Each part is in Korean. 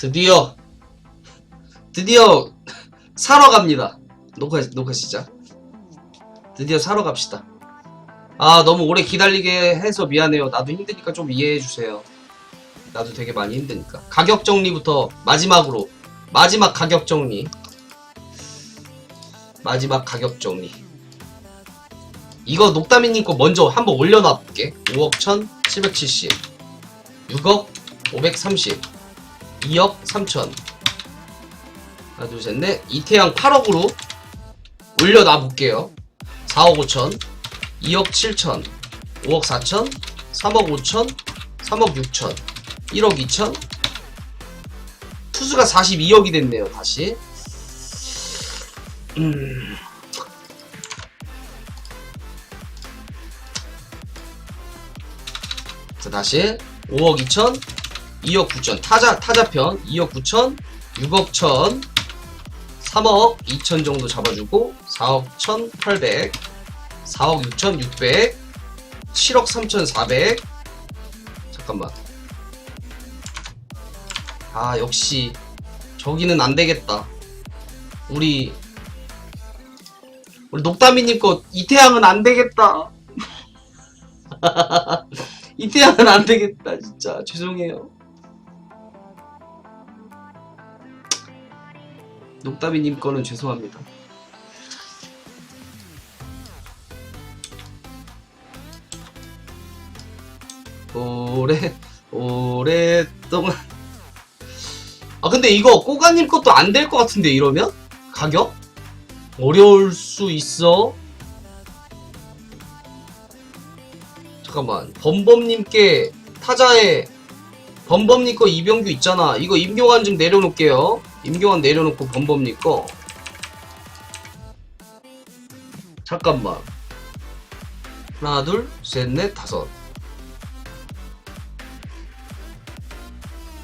드디어 드디어 사러 갑니다. 녹화 녹화 시작. 드디어 사러 갑시다. 아 너무 오래 기다리게 해서 미안해요. 나도 힘드니까 좀 이해해 주세요. 나도 되게 많이 힘드니까. 가격 정리부터 마지막으로 마지막 가격 정리. 마지막 가격 정리. 이거 녹다미님 거 먼저 한번 올려놔 볼게. 5억 1770. 6억 530. 2억 3천. 하나, 둘, 셋, 넷. 이태양 8억으로 올려놔 볼게요. 4억 5천. 2억 7천. 5억 4천. 3억 5천. 3억 6천. 1억 2천. 투수가 42억이 됐네요, 다시. 음. 자, 다시 5억 2천, 2억 9천. 타자, 타자편 2억 9천, 6억 1천, 3억 2천 정도 잡아주고, 4억 1,800, 4억 6천 6백, 7억 3천 4백. 잠깐만. 아, 역시, 저기는 안 되겠다. 우리, 우리 녹다미님 거 이태양은 안 되겠다. 이태양은 안 되겠다, 진짜. 죄송해요. 녹다미님 거는 죄송합니다. 오래, 오랫동안. 아, 근데 이거 꼬가님 것도 안 될 것 같은데, 이러면? 가격? 어려울 수 있어. 잠깐만. 범범님께 타자에 범범님 거 이병규 있잖아. 이거 임교환 좀 내려놓을게요. 임교환 내려놓고 범범님 거. 잠깐만. 하나, 둘, 셋, 넷, 다섯.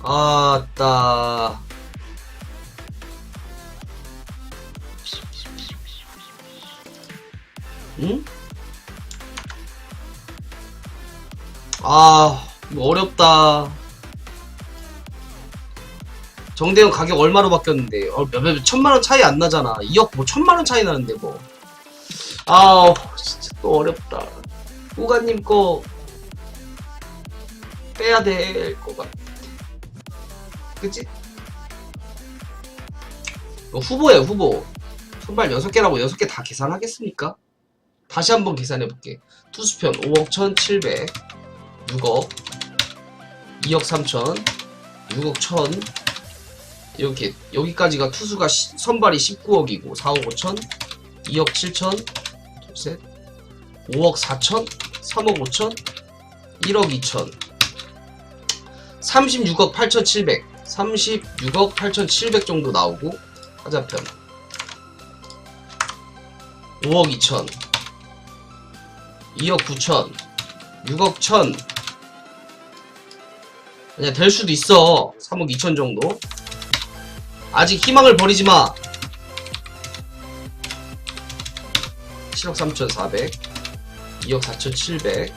아따. 응? 아, 어렵다. 정대현 가격 얼마로 바뀌었는데? 어, 몇, 몇, 천만 원 차이 안 나잖아. 2억 뭐 천만 원 차이 나는데 뭐. 아, 진짜 또 어렵다. 우가님 거 빼야 될것 같아. 그치? 이거 후보야, 후보. 선발 6개라고 6개 다 계산하겠습니까? 다시 한번 계산해볼게. 투수편 5억 1,700, 6억, 2억 3천, 6억 1,000, 이렇게 여기까지가 투수가 시- 선발이 19억이고 4억 5천, 2억 7천, 둘, 셋, 5억 4천, 3억 5천, 1억 2천, 36억 8,700, 36억 8,700 정도 나오고 타자편 5억 2천, 2억 9천, 6억 1천. 그냥 될 수도 있어. 3억 2천 정도. 아직 희망을 버리지 마. 7억 3,400, 2억 4,700,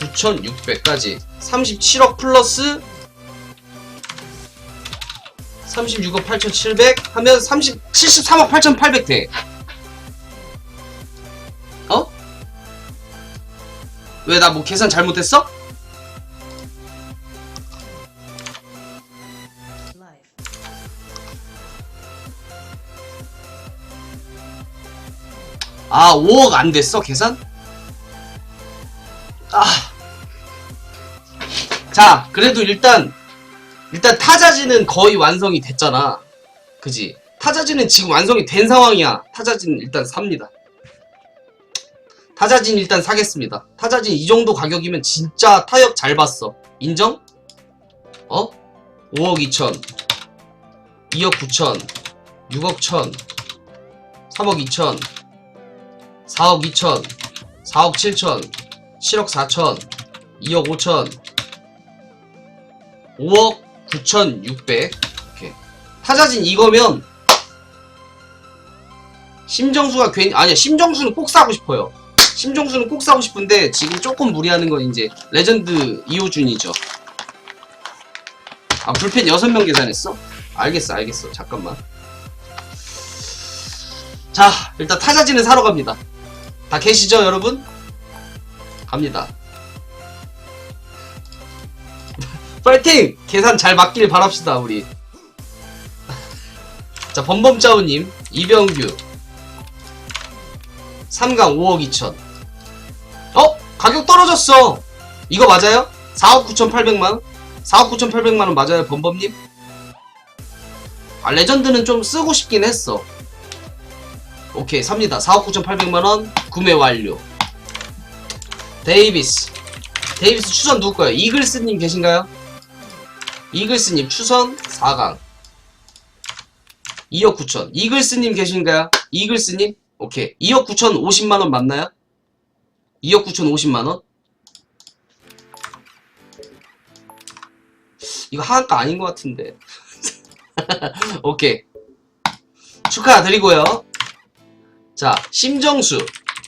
9,600까지 37억 플러스 36억 8,700 하면 30, 73억 8,800 돼. 어? 왜 나 뭐 계산 잘못했어? 아, 5억 안 됐어, 계산? 아. 자, 그래도 일단, 일단 타자지는 거의 완성이 됐잖아. 그지? 타자지는 지금 완성이 된 상황이야. 타자지는 일단 삽니다. 타자진 일단 사겠습니다. 타자진 이 정도 가격이면 진짜 타협 잘 봤어. 인정? 어? 5억 2천, 2억 9천, 6억 1천, 3억 2천, 4억 2천, 4억 7천, 7억 4천, 2억 5천, 5억 9천 6백. 이렇게. 타자진 이거면 심정수가 괜히 아니야 심정수는 꼭 사고 싶어요. 심정수는 꼭 사고 싶은데 지금 조금 무리하는 건 이제 레전드 이호준이죠. 아 불펜 6명 계산했어? 알겠어 알겠어 잠깐만 자 일단 타자진을 사러 갑니다 다 계시죠 여러분? 갑니다 파이팅! 계산 잘 맞길 바랍시다 우리 자 범범짜오님 이병규 3강 5억 2천 어? 가격 떨어졌어 이거 맞아요? 4억 9,800만원? 4억 9,800만원 맞아요 범범님? 아 레전드는 좀 쓰고 싶긴 했어 오케이 삽니다 4억 9,800만원 구매 완료 데이비스 데이비스 추선 누구 거예요? 이글스님 계신가요? 이글스님 추선 4강 2억 9천 이글스님 계신가요? 이글스님? 오케이 2억 9천 50만원 맞나요? 2억 9천 50만원? 이거 하한가 아닌 것 같은데 오케이 축하드리고요 자 심정수.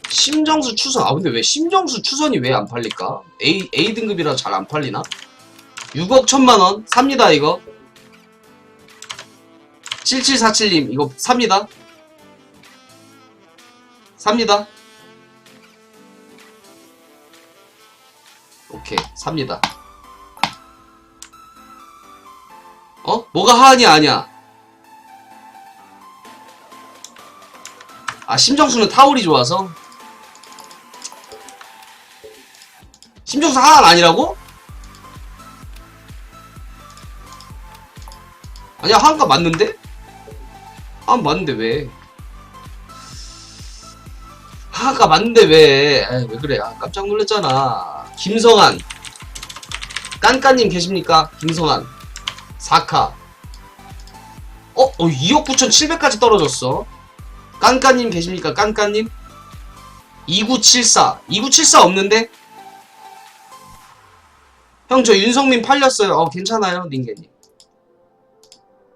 심정수 추선 아 근데 왜 심정수 추선이 왜 안 팔릴까? A, A 등급이라 잘 안 팔리나? 6억 1천만원 삽니다 이거. 7747님 이거 삽니다. 삽니다. 오케이 삽니다. 어? 뭐가 하한이 아니야 아 심정수는 타올이 좋아서 심정수 하한 아니라고? 아니야 하한가 맞는데? 하한 맞는데 왜 하한가 맞는데 왜 에이, 왜 그래 아, 깜짝 놀랐잖아 김성한 깐깐님 계십니까? 김성한 4카 어? 어 2억 9천 7백까지 떨어졌어 깐깐님 계십니까? 깐깐님? 2974 2974 없는데? 형 저 윤성민 팔렸어요. 어 괜찮아요 닌게님.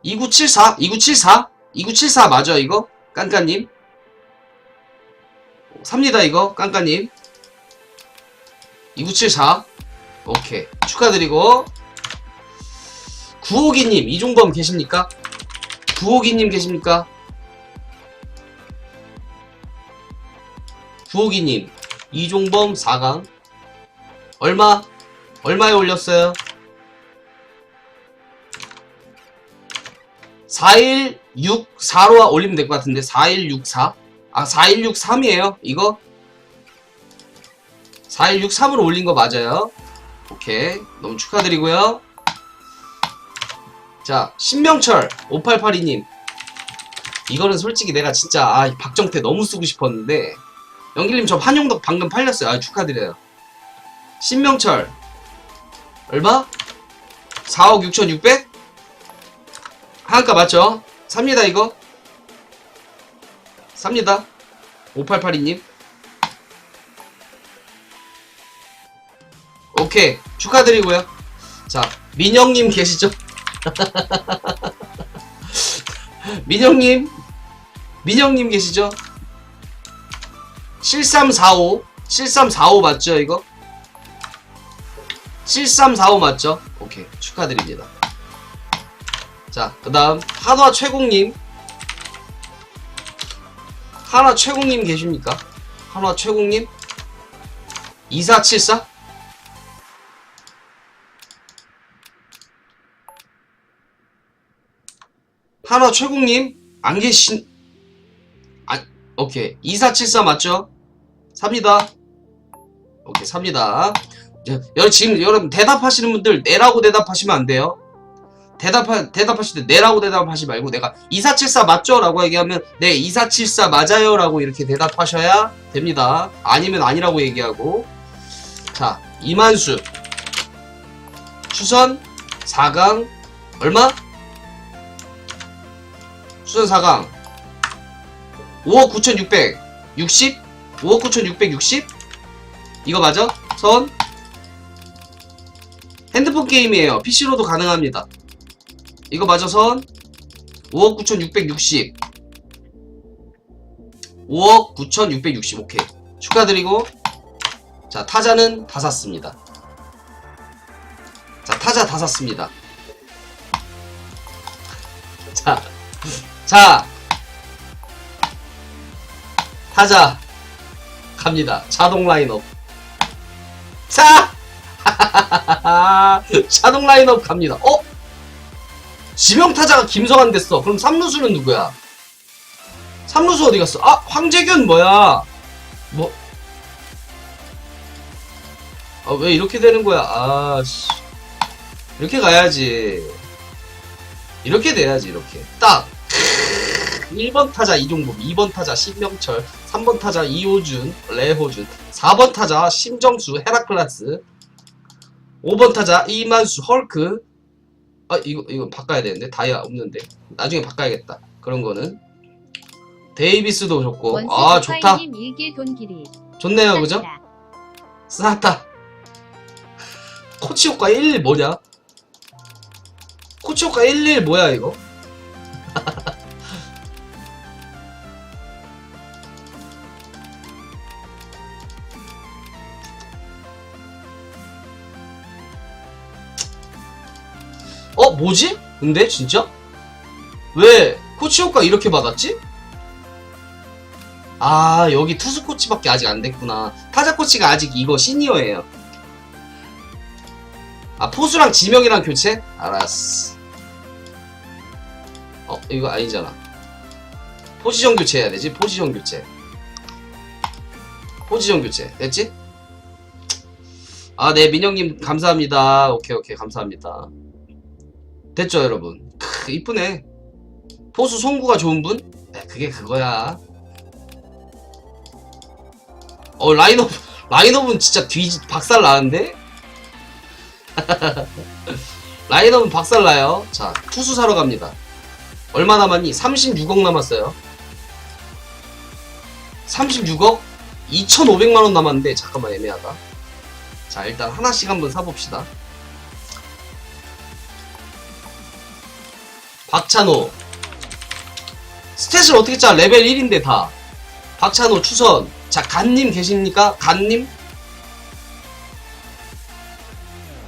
2974 2974 2974 맞아 이거? 깐깐님? 삽니다 이거. 깐깐님. 2974 오케이. 축하드리고. 구호기님 이종범 계십니까? 구호기님 계십니까? 구호기님 이종범 4강 얼마? 얼마에 올렸어요? 4164로 올리면 될 것 같은데 4164? 아 4163이에요 이거? 4163으로 올린 거 맞아요 오케이 너무 축하드리고요 자 신명철 5882님 이거는 솔직히 내가 진짜 아, 박정태 너무 쓰고 싶었는데 영길님 저 한용덕 방금 팔렸어요 아 축하드려요 신명철 얼마? 4억 6,600? 한가 맞죠? 삽니다 이거 삽니다 5882님 오케이 축하드리고요 자 민영님 계시죠? 민영님 민영님 계시죠? 7345 7345 맞죠 이거? 7345 맞죠? 오케이 축하드립니다 자 그 다음 한화 최공님 한화 최공님 계십니까? 한화 최공님 2474 한화 최공님 안 계신 아 오케이. 2474 맞죠? 삽니다. 오케이 삽니다. 자, 여, 지금 여러분 대답하시는 분들 네라고 대답하시면 안 돼요. 대답하, 대답하실 때 네라고 대답하지 말고 내가 2474 맞죠? 라고 얘기하면 네 2474 맞아요 라고 이렇게 대답하셔야 됩니다. 아니면 아니라고 얘기하고. 자 이만수. 추선 4강 얼마? 추선 4강 5억 9660 5억 9660 이거 맞아? 선? 핸드폰 게임이에요. PC로도 가능합니다. 이거 맞아 선? 5억 9660 5억 9660 오케이. 축하드리고. 자 타자는 다 샀습니다. 자 타자 다 샀습니다. 자 타자. 갑니다. 자동 라인업. 자! 자동 라인업 갑니다. 어? 지명 타자가 김성환 됐어. 그럼 3루수는 누구야? 3루수 어디 갔어? 아 황재균 뭐야? 뭐? 아, 왜 이렇게 되는 거야? 아, 씨. 이렇게 가야지. 이렇게 돼야지, 이렇게. 딱! 1번 타자 이종범, 2번 타자 신명철, 3번 타자 이호준, 레호준, 4번 타자 심정수, 헤라클라스, 5번 타자 이만수, 헐크. 아, 이거, 이거 바꿔야 되는데. 다이아 없는데. 나중에 바꿔야겠다. 그런 거는. 데이비스도 좋고. 아, 좋다. 좋네요, 그죠? 싸다. 코치 효과 11 뭐냐? 코치 효과 11 뭐야 이거? 뭐지? 근데 진짜? 왜 코치 효과 이렇게 받았지? 아 여기 투수 코치밖에 아직 안 됐구나 타자 코치가 아직 이거 시니어예요 아 포수랑 지명이랑 교체? 알았어 어 이거 아니잖아 포지션 교체 해야 되지 포지션 교체 포지션 교체 됐지? 아네 민영님 감사합니다 오케이 오케이 감사합니다 됐죠 여러분? 크 이쁘네. 포수 송구가 좋은 분? 네, 그게 그거야. 어 라인업 라인업은 진짜 뒤 박살 나는데? 라인업은 박살 나요. 자 투수 사러 갑니다. 얼마 남았니? 36억 남았어요. 36억? 2,500만원 남았는데 잠깐만 애매하다. 자 일단 하나씩 한번 사봅시다 박찬호 스탯을 어떻게 짜 레벨 1인데 다 박찬호 추선 자, 간님 계십니까? 간님?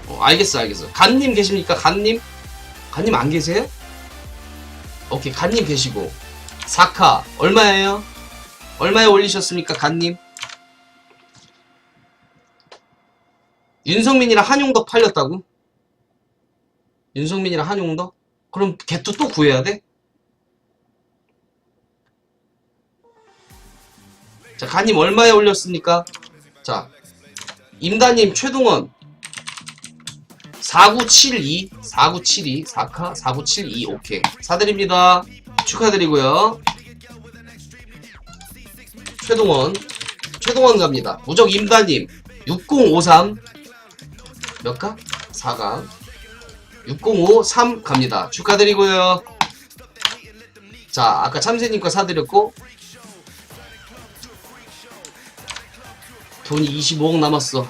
어, 알겠어, 알겠어. 간님 계십니까? 간님? 간님 안 계세요? 오케이, 간님 계시고. 사카, 얼마예요? 얼마에 올리셨습니까, 간님? 윤성민이랑 한용덕 팔렸다고? 윤성민이랑 한용덕? 그럼 걔도 또 구해야 돼? 자, 가님 얼마에 올렸습니까? 자, 임다님 최동원. 4972 4972 4카 4972 오케이. 사드립니다. 축하드리고요. 최동원. 최동원 갑니다. 무적 임다님. 6053 몇 가? 4가 6053 갑니다 축하드리고요 자 아까 참새님 거 사드렸고 돈이 25억 남았어.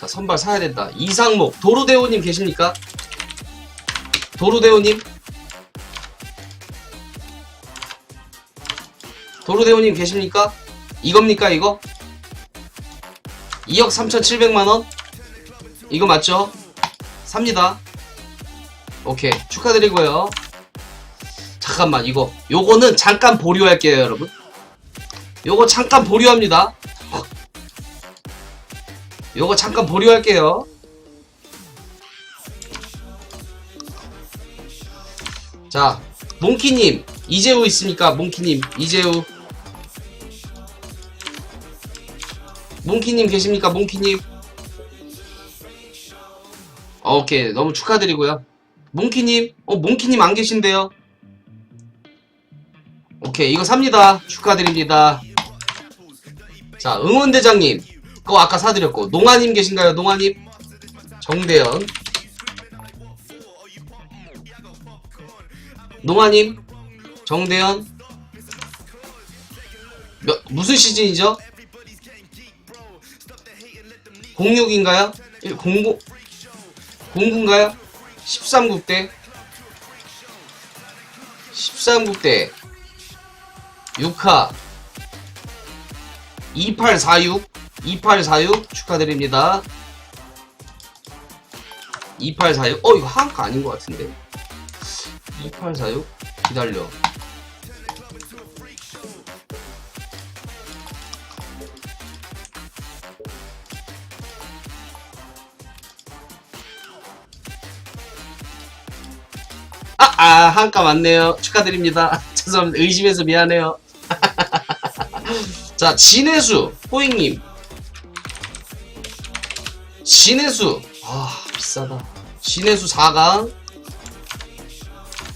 자, 선발 사야 된다. 이상목, 도루대우님 계십니까? 도루대우님? 도루대우님 계십니까? 이겁니까, 이거? 2억 3,700만원? 이거 맞죠? 삽니다. 오케이. 축하드리고요. 잠깐만, 이거. 요거는 잠깐 보류할게요, 여러분. 요거 잠깐 보류합니다. 요거 잠깐 보류할게요. 자, 몽키님, 이재우 있습니까? 몽키님, 이재우. 몽키님 계십니까? 몽키님. 어, 오케이, 너무 축하드리고요. 몽키님, 어, 몽키님 안 계신데요? 오케이, 이거 삽니다. 축하드립니다. 자, 응원대장님. 그거 아까 사드렸고 농아님 계신가요? 농아님? 정대현 농아님 정대현 몇, 무슨 시즌이죠? 06인가요? 09 09인가요? 13국대 13국대 6화 2846 2846 축하드립니다. 2846. 어, 이거 한가 아닌 것 같은데. 2846. 기다려. 아, 아, 한가 맞네요. 축하드립니다. 죄송합니다. 의심해서 미안해요. 자, 진해수, 호잉님. 진해수. 아, 비싸다. 진해수 4강.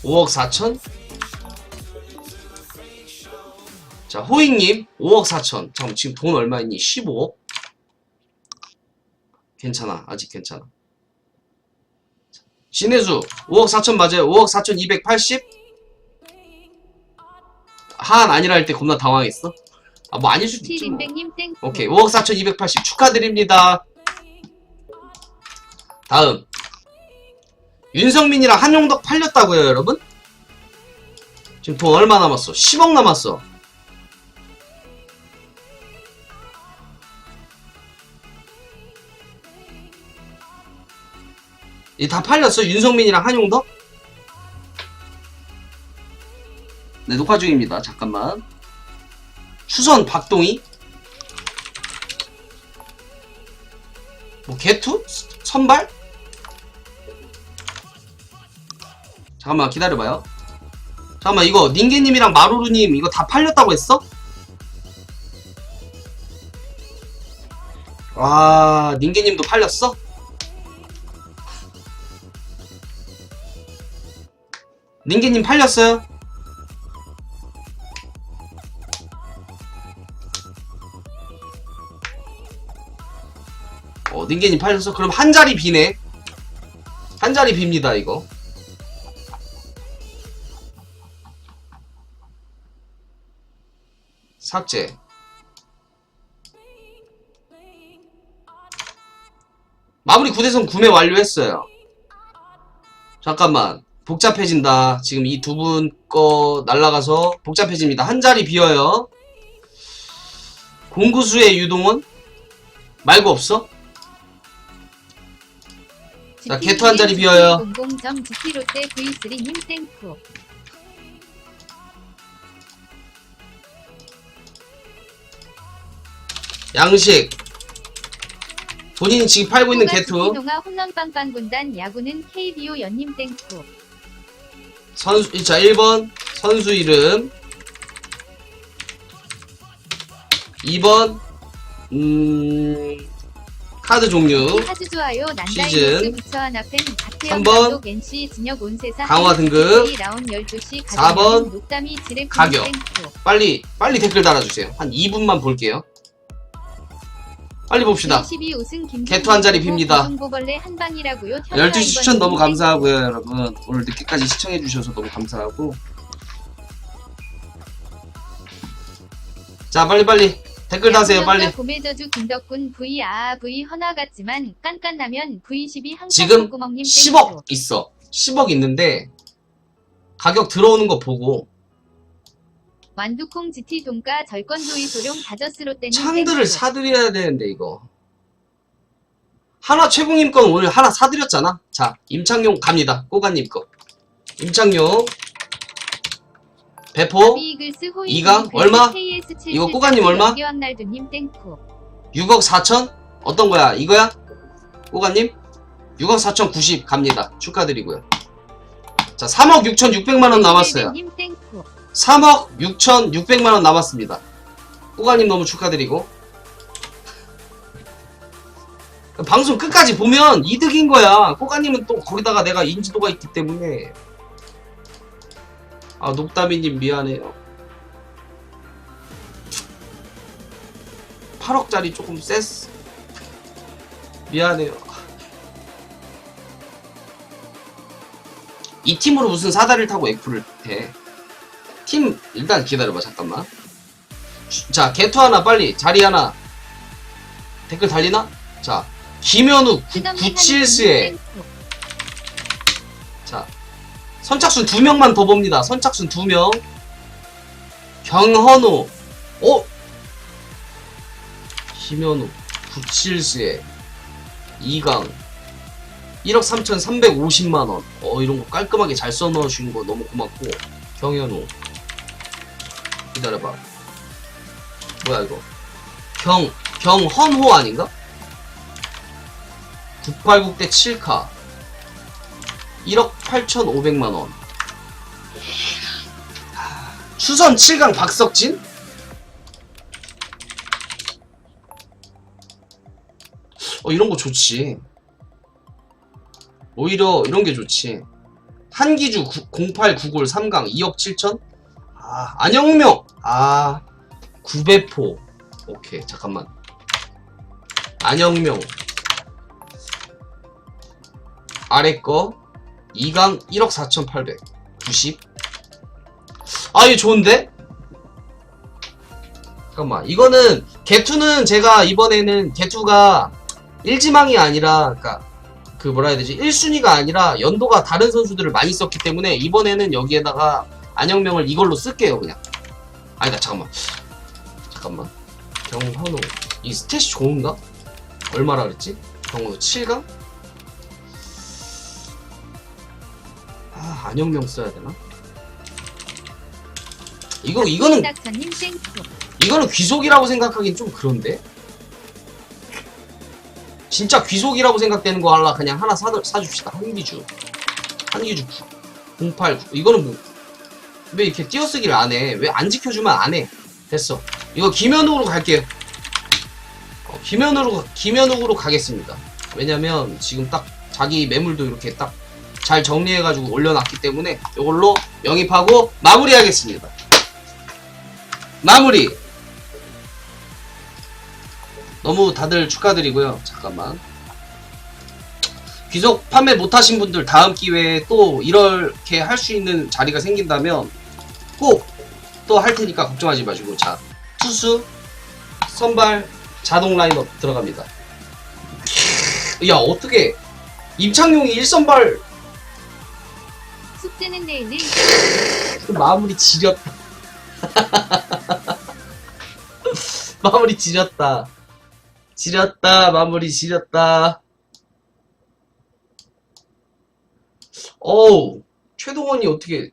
5억 4천? 자, 호잉님, 5억 4천. 잠깐, 지금 돈 얼마 있니? 15억? 괜찮아. 아직 괜찮아. 신혜수, 5억 4천 맞아요. 5억 4천 280? 한 아니라 할 때 겁나 당황했어? 아, 뭐 아닐 수도 있지. 뭐. 오케이. 5억 4천 280 축하드립니다. 다음. 윤성민이랑 한용덕 팔렸다고요, 여러분? 지금 돈 얼마 남았어? 10억 남았어. 이다 팔렸어? 윤성민이랑 한용덕? 네, 녹화 중입니다. 잠깐만. 추선 박동희? 뭐 개투? 스- 선발? 잠깐만 기다려봐요 잠깐만 이거 닌게님이랑 마루루님 이거 다 팔렸다고 했어? 와 닌게님도 팔렸어? 닌게님 팔렸어요? 어, 닌게님 팔렸어? 그럼 한 자리 비네. 한 자리 빕니다, 이거. 삭제. 마무리 9대선 구매 완료했어요. 잠깐만. 복잡해진다. 지금 이 두 분 거 날라가서 복잡해집니다. 한 자리 비어요. 공구수의 유동원? 말고 없어? 자, 개투 한 자리 비어요. 00점 GT 롯데 V3님 땡큐. 양식. 본인이 지금 팔고 있는 개투. 농아 홈런 빵빵 군단 야구는 KBO 연님 땡큐. 선수, 자, 1번. 선수 이름. 2번. 음, 카드 종류. 아주 좋아요. 난다이 시즌. 로즈 부처한 앞엔 박태영 삼 번. 감독 NC 진혁 온세상 강화 등급. 라운 12시 사 번. 녹담이 지레 가격. 땡큐. 빨리, 빨리 댓글 달아주세요. 한 2분만 볼게요. 빨리 봅시다. 12 우승 김 개투 한 자리 빕니다. 고벌레 한 방이라고요. 12시 추천 너무 감사하고요, 여러분. 오늘 늦게까지 시청해 주셔서 너무 감사하고. 자, 빨리빨리. 댓글 다세요, 빨리. 봄의 저주 김덕군 V 아 V 헌화 같지만 깐깐하면 V12 항상 지금 구멍님 10억 있어. 10억 있는데, 가격 들어오는 거 보고, 완두콩 GT 돈가 절권조이 소룡 다저스로 때는 창들을 사드려야 되는데, 이거. 하나 최봉님 건 오늘 하나 사드렸잖아. 자, 임창용 갑니다. 꼬가님 거. 임창용. 배포. 이강? 얼마? 이거 꼬가님 얼마? 날두님 땡쿠 6억 4천? 어떤 거야? 이거야? 꼬가님? 6억 4천 90 갑니다. 축하드리고요. 자, 3억 6천 6백만원 남았어요. 님 땡쿠 3억 6천 6백만원 남았습니다. 꼬가님 너무 축하드리고. 방송 끝까지 보면 이득인 거야. 꼬가님은 또 거기다가 내가 인지도가 있기 때문에. 아, 녹다미님 미안해요. 8억짜리 조금 셌어. 미안해요. 이 팀으로 무슨 사다리를 타고 F를 해. 팀, 일단 기다려봐, 잠깐만. 자, 개투 하나 빨리, 자리 하나. 댓글 달리나? 자, 김현우 97스에 자, 선착순 두 명만 더 봅니다. 선착순 두 명. 경헌우. 어? 김현우 97스에 2강 1억 3,350만원. 어, 이런 거 깔끔하게 잘 써넣으신 거 너무 고맙고. 경현우 기다려봐. 뭐야 이거? 경 경헌호 아닌가? 986대 7카. 1억 8,500만원. 추선 7강 박석진? 어 이런 거 좋지. 오히려 이런 게 좋지. 한기주 0899골 3강 2억 7천? 아 안영명 아 구배포 오케이 잠깐만 안영명 아래 거 2강 1억 4,800 90 아, 이거 좋은데? 잠깐만. 이거는, 개투는 제가 이번에는 개투가 1지망이 아니라, 그니까, 그 뭐라 해야 되지? 1순위가 아니라 연도가 다른 선수들을 많이 썼기 때문에 이번에는 여기에다가 안영명을 이걸로 쓸게요, 그냥. 아니다, 잠깐만. 잠깐만. 경헌호. 이 스탯이 좋은가? 얼마라 그랬지? 경헌호 7강? 아, 안영명 써야 되나? 이거, 이거는. 이거는 귀속이라고 생각하긴 좀 그런데? 진짜 귀속이라고 생각되는 거 하려 그냥 하나 사, 사줍시다. 한기주. 한기주 08. 이거는 뭐, 왜 이렇게 띄어쓰기를 안 해? 왜 안 지켜주면 안 해? 됐어. 이거 김현욱으로 갈게요. 어, 김현욱으로, 김현욱으로 가겠습니다. 왜냐면 지금 딱 자기 매물도 이렇게 딱 잘 정리해가지고 올려놨기 때문에 이걸로 영입하고 마무리하겠습니다. 마무리! 너무 다들 축하드리고요. 잠깐만. 귀속 판매 못하신 분들 다음 기회에 또 이렇게 할 수 있는 자리가 생긴다면 꼭 또 할 테니까 걱정하지 마시고 자 투수 선발 자동 라인업 들어갑니다. 야 어떻게 임창용이 1선발 숙제는 내일은 마무리 지렸다. 마무리 지렸다. 지렸다. 마무리 지렸다. 어우, 최동원이 어떻게.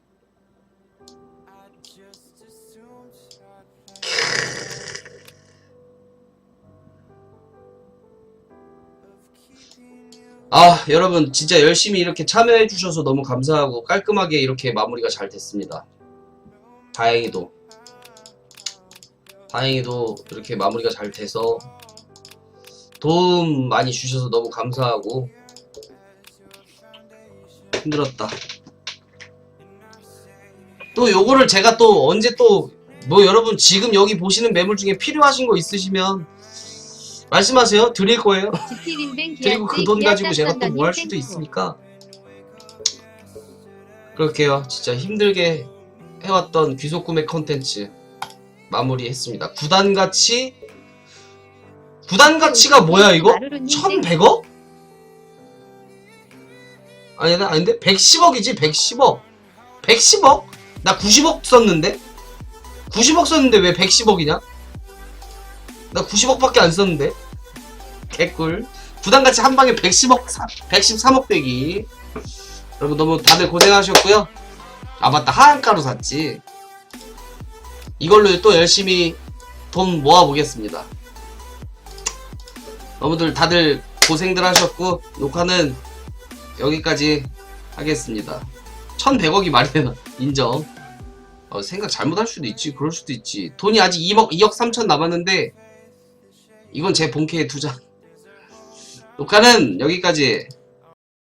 아, 여러분, 진짜 열심히 이렇게 참여해 주셔서 너무 감사하고 깔끔하게 이렇게 마무리가 잘 됐습니다. 다행히도. 다행히도 이렇게 마무리가 잘 돼서 도움 많이 주셔서 너무 감사하고 힘들었다. 또 요거를 제가 또 언제 또 뭐 여러분 지금 여기 보시는 매물 중에 필요하신 거 있으시면 말씀하세요. 드릴 거예요. 그리고 그 돈 가지고 제가 또 뭐 할 수도 있으니까 그렇게요 진짜 힘들게 해왔던 귀속 구매 컨텐츠 마무리했습니다 구단 가치 구단 가치가 뭐야 이거? 1100억? 아니다 아닌데 110억이지 110억 110억? 나 90억 썼는데 90억 썼는데 왜 110억이냐? 나 90억밖에 안 썼는데 개꿀 부담같이 한 방에 110억, 113억 대기. 여러분 너무 다들 고생하셨고요. 아 맞다 하한가로 샀지. 이걸로 또 열심히 돈 모아보겠습니다. 여러분들 다들 고생들 하셨고 녹화는 여기까지 하겠습니다. 1100억이 말이 되나 인정. 어, 생각 잘못할 수도 있지 그럴 수도 있지 돈이 아직 2억, 2억 3천 남았는데 이건 제 본캐의 투자 녹화는 여기까지